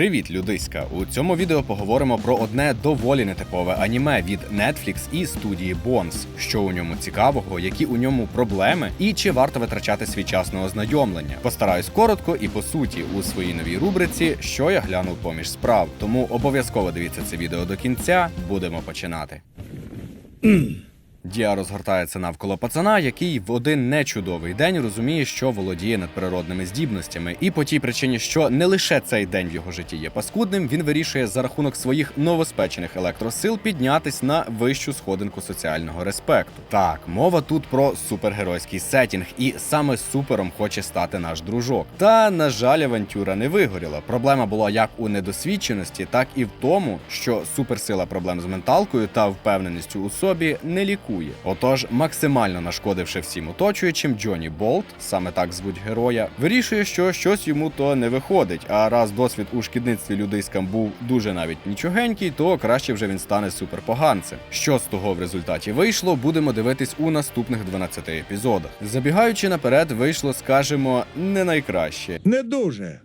Привіт, людиська! У цьому відео поговоримо про одне доволі нетипове аніме від Netflix і студії Bones. Що у ньому цікавого, які у ньому проблеми, і чи варто витрачати свій час на ознайомлення. Постараюсь коротко і по суті у своїй новій рубриці, що я глянув поміж справ. Тому обов'язково дивіться це відео до кінця. Будемо починати. Діа розгортається навколо пацана, який в один нечудовий день розуміє, що володіє надприродними здібностями, і по тій причині, що не лише цей день в його житті є паскудним, він вирішує за рахунок своїх новоспечених електросил піднятись на вищу сходинку соціального респекту. Так, мова тут про супергеройський сетінг, і саме супером хоче стати наш дружок. Та на жаль, авантюра не вигоріла. Проблема була як у недосвідченості, так і в тому, що суперсила проблем з менталкою та впевненістю у собі не лікує. Отож, максимально нашкодивши всім оточуючим, Джонні Болт, саме так звуть героя, вирішує, що щось йому то не виходить. А раз досвід у шкідництві людиськам був дуже навіть нічогенький, то краще вже він стане суперпоганцем. Що з того в результаті вийшло, будемо дивитись у наступних 12 епізодах. Забігаючи наперед, вийшло, скажімо, не найкраще. Не дуже.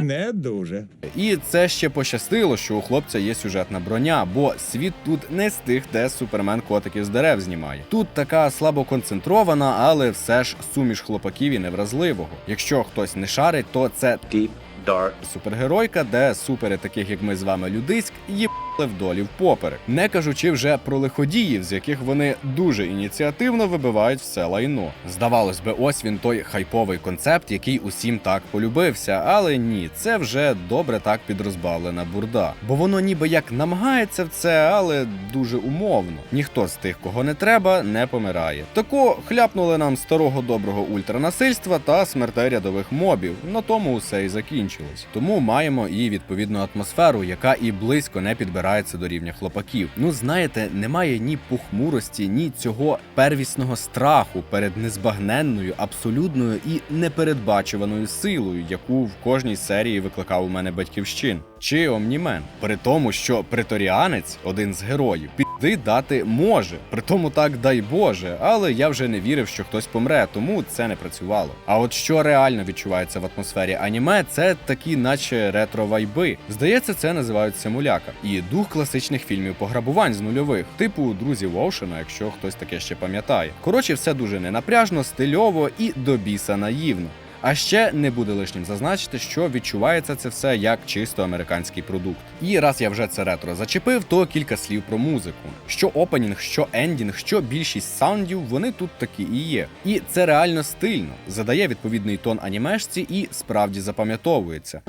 Не дуже. І це ще пощастило, що у хлопця є сюжетна броня, бо світ тут не з тих, де супермен котиків з дерев знімає. Тут така слабо концентрована, але все ж суміш хлопаків і невразливого. Якщо хтось не шарить, то це deep, dark, супергеройка, де супери, таких як ми з вами, людиськ, їбали вдолі впоперек. Не кажучи вже про лиходіїв, з яких вони дуже ініціативно вибивають все лайно. Здавалось би, ось він той хайповий концепт, який усім так полюбився, але ні, це вже добре так підрозбавлена бурда. Бо воно ніби як намагається в це, але дуже умовно. Ніхто з тих, кого не треба, не помирає. Тако хляпнули нам старого доброго ультранасильства та смертей рядових мобів. На тому усе і закінчилось. Тому маємо і відповідну атмосферу, яка і близько не підбирається до рівня хлопаків. Ну знаєте, немає ні похмурості, ні цього первісного страху перед незбагненною, абсолютною і непередбачуваною силою, яку в кожній серії викликав у мене батьківщин. Чи Омнімен, при тому, що преторіанець, один з героїв, піди дати може, при тому так дай Боже, але я вже не вірив, що хтось помре, тому це не працювало. А от що реально відчувається в атмосфері аніме, це такі, наче ретро-вайби. Здається, це називають симуляка. І дух класичних фільмів пограбувань з нульових, типу друзів Оушена, якщо хтось таке ще пам'ятає. Коротше, все дуже ненапряжно, стильово і до біса наївно. А ще не буде лишнім зазначити, що відчувається це все як чисто американський продукт. І раз я вже це ретро зачепив, то кілька слів про музику. Що опенінг, що ендінг, що більшість саундів, вони тут такі і є. І це реально стильно, задає відповідний тон анімешці і справді запам'ятовується.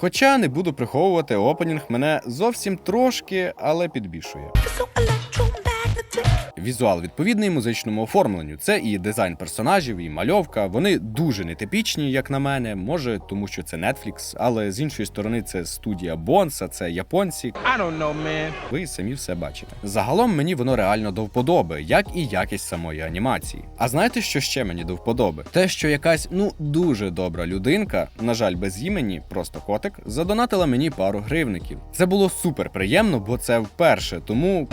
Хоча не буду приховувати, опенінг мене зовсім трошки, але підбішує. Візуал відповідний музичному оформленню. Це і дизайн персонажів, і мальовка. Вони дуже нетипічні, як на мене. Може, тому що це Netflix, але з іншої сторони, це студія Бонса, це японці. I don't know, man. Ви самі все бачите. Загалом мені воно реально до вподоби, як і якість самої анімації. А знаєте, що ще мені до вподоби? Те, що якась ну дуже добра людинка, на жаль, без імені, просто котик, задонатила мені пару гривників. Це було супер приємно, бо це вперше, тому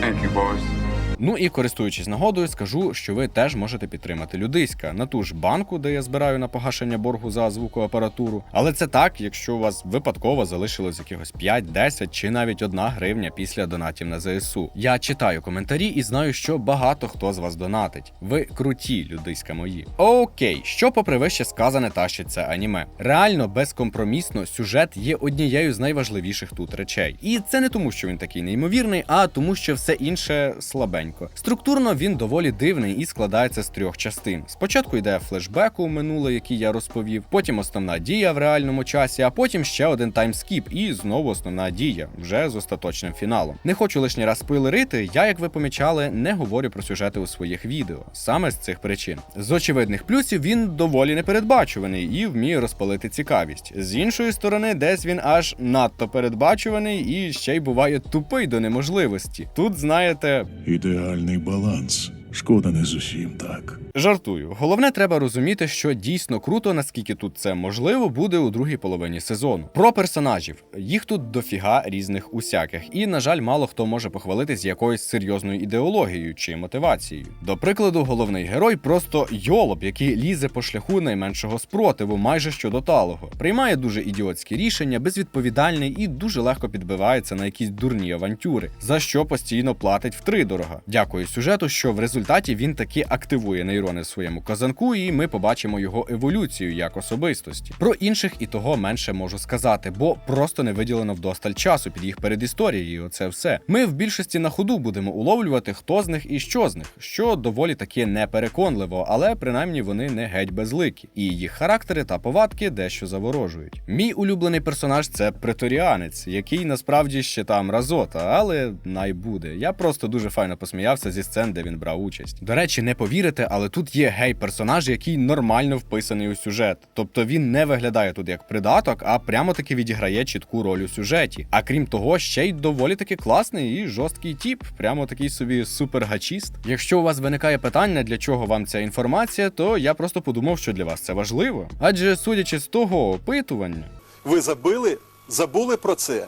Thank you, boys. Ну і користуючись нагодою, скажу, що ви теж можете підтримати Людиська на ту ж банку, де я збираю на погашення боргу за звукоапаратуру. Але це так, якщо у вас випадково залишилось якихось 5, 10 чи навіть одна гривня після донатів на ЗСУ. Я читаю коментарі і знаю, що багато хто з вас донатить. Ви круті, людиська мої. Окей, що попри вище сказане тащить це аніме. Реально безкомпромісно сюжет є однією з найважливіших тут речей. І це не тому, що він такий неймовірний, а тому, що все інше слабенько. Структурно він доволі дивний і складається з трьох частин. Спочатку йде флешбек у минуле, який я розповів, потім основна дія в реальному часі, а потім ще один таймскіп, і знову основна дія, вже з остаточним фіналом. Не хочу лишній раз спойлерити, я, як ви помічали, не говорю про сюжети у своїх відео, саме з цих причин. З очевидних плюсів він доволі непередбачуваний і вміє розпалити цікавість. З іншої сторони, десь він аж надто передбачуваний і ще й буває тупий до неможливості. Тут знаєте, Ідеальний баланс. Шкода не з усім так. Жартую. Головне, треба розуміти, що дійсно круто, наскільки тут це можливо, буде у другій половині сезону. Про персонажів їх тут дофіга різних усяких, і на жаль, мало хто може похвалитись якоюсь серйозною ідеологією чи мотивацією. До прикладу, головний герой просто йолоб, який лізе по шляху найменшого спротиву, майже щодо талого, приймає дуже ідіотські рішення, безвідповідальний і дуже легко підбивається на якісь дурні авантюри, за що постійно платить втридорога. Дякую сюжету, що в результаті він таки активує нейрони в своєму казанку, і ми побачимо його еволюцію як особистості. Про інших і того менше можу сказати, бо просто не виділено вдосталь часу під їх передісторією. Оце все. Ми в більшості на ходу будемо уловлювати, хто з них і що з них, що доволі таки непереконливо, але принаймні вони не геть безликі, і їх характери та повадки дещо заворожують. Мій улюблений персонаж це преторіанець, який насправді ще там разота, але най буде. Я просто дуже файно посміявся зі сцен, де він брав участь. До речі, не повірите, але тут є гей-персонаж, який нормально вписаний у сюжет. Тобто він не виглядає тут як придаток, а прямо таки відіграє чітку роль у сюжеті. А крім того, ще й доволі таки класний і жорсткий тіп, прямо такий собі супергачіст. Якщо у вас виникає питання, для чого вам ця інформація, то я просто подумав, що для вас це важливо. Адже судячи з того опитування. Ви забили, забули про це.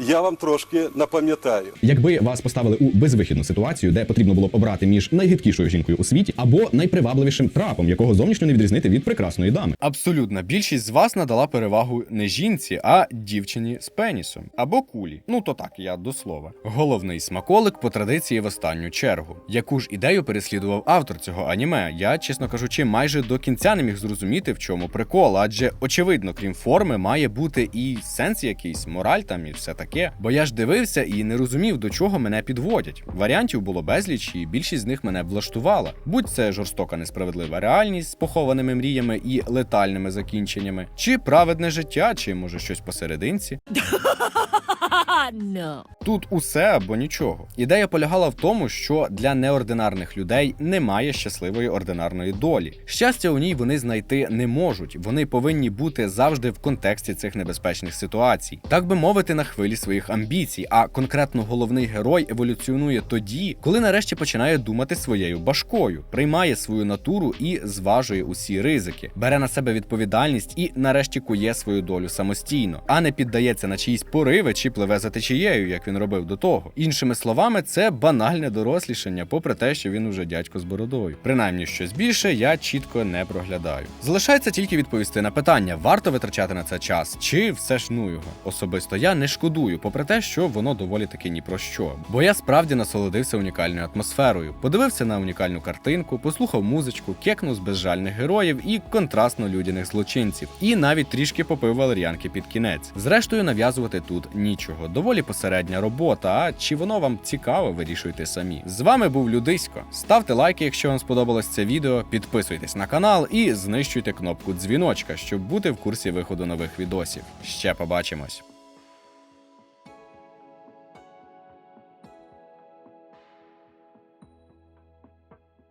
Я вам трошки напам'ятаю. Якби вас поставили у безвихідну ситуацію, де потрібно було б обрати між найгидкішою жінкою у світі або найпривабливішим трапом, якого зовнішньо не відрізнити від прекрасної дами. Абсолютна більшість з вас надала перевагу не жінці, а дівчині з пенісом або кулі. Ну то так, я до слова. Головний смаколик по традиції в останню чергу. Яку ж ідею переслідував автор цього аніме? Я, чесно кажучи, майже до кінця не міг зрозуміти, в чому прикол, адже очевидно, крім форми, має бути і сенс якийсь, мораль там і все таке. Бо я ж дивився і не розумів, до чого мене підводять. Варіантів було безліч, і більшість з них мене влаштувала. Будь це жорстока несправедлива реальність з похованими мріями і летальними закінченнями, чи праведне життя, чи може щось посерединці. no. Тут усе або нічого. Ідея полягала в тому, що для неординарних людей немає щасливої ординарної долі. Щастя у ній вони знайти не можуть. Вони повинні бути завжди в контексті цих небезпечних ситуацій, так би мовити, на хвилі своїх амбіцій. А конкретно головний герой еволюціонує тоді, коли нарешті починає думати своєю башкою, приймає свою натуру і зважує усі ризики, бере на себе відповідальність і нарешті кує свою долю самостійно, а не піддається на чиїсь пориви чи пливе за течією, як він робив до того. Іншими словами, це банальне дорослішання, попри те, що він уже дядько з бородою. Принаймні щось більше я чітко не проглядаю. Залишається тільки відповісти на питання: варто витрачати на це час, чи все ж ну його. Особисто я не шкодую, попри те, що воно доволі таки ні про що. Бо я справді насолодився унікальною атмосферою, подивився на унікальну картинку, послухав музичку, кекнув з безжальних героїв і контрастно людяних злочинців, і навіть трішки попив валер'янки під кінець. Зрештою, нав'язувати тут нічого. Доволі посередня робота. А чи воно вам цікаво, вирішуйте самі. З вами був Людисько. Ставте лайки, якщо вам сподобалось це відео, підписуйтесь на канал і знищуйте кнопку дзвіночка, щоб бути в курсі виходу нових відосів. Ще побачимось.